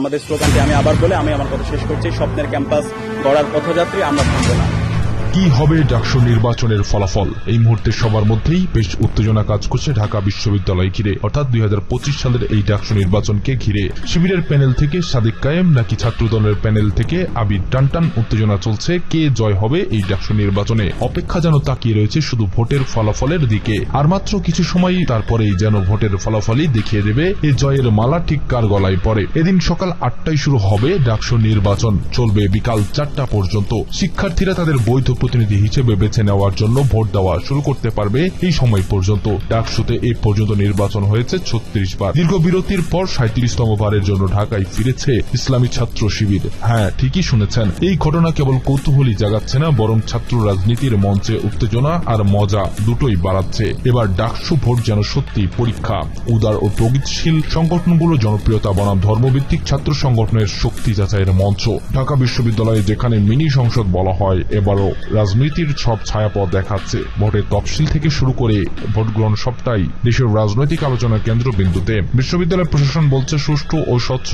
আমাদের স্লোগানটি আমি আবার বলে আমি আমার কথা শেষ করছি। স্বপ্নের ক্যাম্পাস গড়ার পথযাত্রী আমরা থাকব না। কি হবে ডাকসু নির্বাচনের ফলাফল? এই মুহূর্তে সবার মধ্যেই বেশ উত্তেজনা কাজ করছে ঢাকা বিশ্ববিদ্যালয় ঘিরে। অর্থাৎ দুই হাজার পঁচিশ সালের এই ডাকসু নির্বাচনকে ঘিরে। শিবিরের প্যানেল থেকে সাদিক কায়েম নাকি ছাত্রদলের প্যানেল থেকে আবির টানটান উত্তেজনা চলছে। কে জয় হবে এই ডাকসু নির্বাচনে? অপেক্ষা যেন তাকিয়ে রয়েছে শুধু ভোটের ফলাফলের দিকে। আর মাত্র কিছু সময় তারপরেই যেন ভোটের ফলাফলই দেখিয়ে দেবে এই জয়ের মালা ঠিক কার গলায় পড়ে। এদিন সকাল আটটায় শুরু হবে ডাকসু নির্বাচন। চলবে বিকাল চারটা পর্যন্ত। শিক্ষার্থীরা তাদের বৈধ প্রতিনিধি হিসেবে বেছে নেওয়ার জন্য ভোট দেওয়া শুরু করতে পারবে এই সময় পর্যন্ত। ডাকসুতে এ পর্যন্ত নির্বাচন হয়েছে ছত্রিশ বার। দীর্ঘ বিরতির পর সাঁত্রিশতম বারের জন্য ঢাকায় ফিরেছে ইসলামী ছাত্র শিবির। হ্যাঁ ঠিকই শুনেছেন। এই ঘটনা কেবল কৌতূহলী জাগাচ্ছে না, বরং ছাত্র রাজনীতির মঞ্চে উত্তেজনা আর মজা দুটোই বাড়াচ্ছে। এবার ডাকসু ভোট যেন সত্যি পরীক্ষা। উদার ও প্রগতিশীল সংগঠনগুলো জনপ্রিয়তা বনাম ধর্মভিত্তিক ছাত্র সংগঠনের শক্তি যাচাইয়ের মঞ্চ। ঢাকা বিশ্ববিদ্যালয়ে যেখানে মিনি সংসদ বলা হয়, এবারও রাজনীতির সব ছায়াপথ দেখাচ্ছে। ভোটের তফসিল থেকে শুরু করে ভোট গ্রহণ সবটাই দেশের রাজনৈতিক আলোচনার কেন্দ্রবিন্দুতে। বিশ্ববিদ্যালয় প্রশাসন বলছে, সুষ্ঠু ও স্বচ্ছ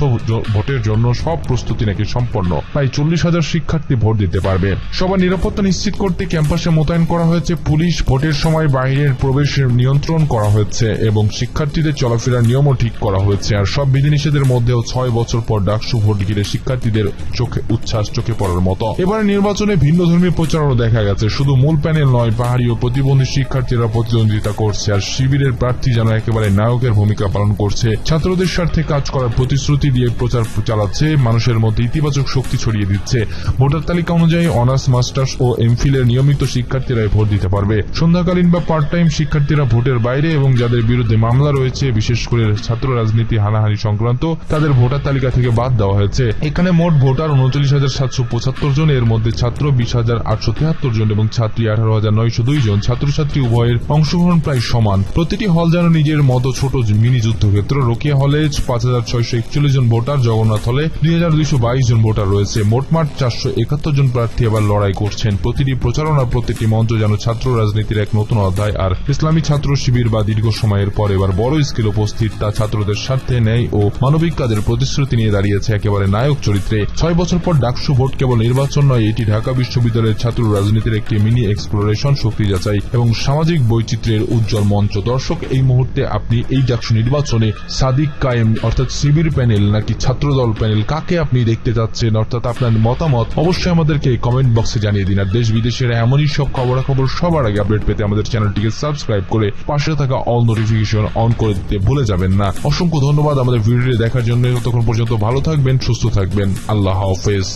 ভোটের জন্য সব প্রস্তুতি নাকি সম্পন্ন। প্রায় চল্লিশ হাজার শিক্ষার্থী ভোট দিতে পারবে। সবার নিরাপত্তা নিশ্চিত করতে ক্যাম্পাসে মোতায়েন করা হয়েছে পুলিশ। ভোটের সময় বাইরের প্রবেশের নিয়ন্ত্রণ করা হয়েছে এবং শিক্ষার্থীদের চলাফেরার নিয়মও ঠিক করা হয়েছে। আর সব বিধিনিষেধের মধ্যেও ছয় বছর পর ডাকসু ভোট ঘিরে শিক্ষার্থীদের চোখে, উচ্ছ্বাস চোখে পড়ার মতো। এবারে নির্বাচনে ভিন্ন ধর্মী প্রচারণও দেখা গেছে, শুধু মূল প্যানেল নয়, পাহাড়ি ও প্রতিবন্ধী শিক্ষার্থীরা প্রতিদ্বন্দ্বিতা করছে, আর শিবিরের প্রার্থী যেন একেবারে নায়কের ভূমিকা পালন করছে। ছাত্রদের স্বার্থে কাজ করার প্রতিশ্রুতি দিয়ে প্রচার চালাচ্ছে, মানুষের মধ্যে ইতিবাচক শক্তি ছড়িয়ে দিচ্ছে। ভোটার তালিকা অনুযায়ী অনার্স, মাস্টার্স ও এমফিলের নিয়মিত শিক্ষার্থীরাই ভোট দিতে পারবে। সন্ধ্যাকালীন বা পার্ট টাইম শিক্ষার্থীরা ভোটের বাইরে এবং যাদের বিরুদ্ধে মামলা রয়েছে, বিশেষ করে ছাত্র রাজনীতি হানাহানি সংক্রান্ত, তাদের ভোটার তালিকা থেকে বাদ দেওয়া হয়েছে। এখানে মোট ভোটার উনচল্লিশ হাজার সাতশো পঁচাত্তর জন, এর মধ্যে ছাত্র বিশ হাজার আটশো তিয়াত্তর জন এবং ছাত্রী আঠারো হাজার নয়শো দুই জন। ছাত্রছাত্রী উভয়ের অংশগ্রহণ প্রায় সমান। প্রতিটি হল যেন নিজের মতো ছোট মিনি যুদ্ধক্ষেত্র। রোকিয়া হলে পাঁচ হাজার ছয়শো একচল্লিশ জন ভোটার, জগন্নাথ হলে দুই হাজার দুইশো বাইশ জন ভোটার রয়েছে। মোটমাট চারশো একাত্তর জন প্রার্থী এবার লড়াই করছেন। প্রতিটি প্রচারণা, প্রতিটি মঞ্চ যেন ছাত্র রাজনীতির এক নতুন অধ্যায়। আর ইসলামী ছাত্র শিবির বা দীর্ঘ সময়ের পর এবার বড় স্কেল উপস্থিত তা ছাত্রদের স্বার্থে ন্যায় ও মানবিক কাজের প্রতিশ্রুতি নিয়ে দাঁড়িয়েছে একেবারে নায়ক চরিত্রে। ছয় বছর পর ডাকসু ভোট কেবল নির্বাচন নয়, এটি ঢাকা বিশ্ববিদ্যালয়ের ছাত্র রাজনীতির একটি মিনি এক্সপ্লোরেশন শক্তি যাচাই এবং সামাজিক বৈচিত্র্যের উজ্জ্বল মঞ্চ। দর্শক, এই মুহূর্তে আপনি এই ডাকসু নির্বাচনে সাদিক কায়েম, অর্থাৎ শিবির প্যানেল নাকি ছাত্রদল প্যানেল কাকে আপনি দেখতে যাচ্ছেন, অর্থাৎ আপনার মতামত, অবশ্যই আমাদেরকে কমেন্ট বক্সে জানিয়ে দিন। আর দেশ বিদেশের এমনই সব খবরাখবর সবার আগে আপডেট পেতে আমাদের চ্যানেলটিকে সাবস্ক্রাইব করে পাশে থাকা অল নোটিফিকেশন অন করে দিতে ভুলে যাবেন না। অসংখ্য ধন্যবাদ আমাদের ভিডিওটি দেখার জন্য। ততক্ষণ পর্যন্ত ভালো থাকবেন, সুস্থ থাকবেন। আল্লাহ হাফেজ।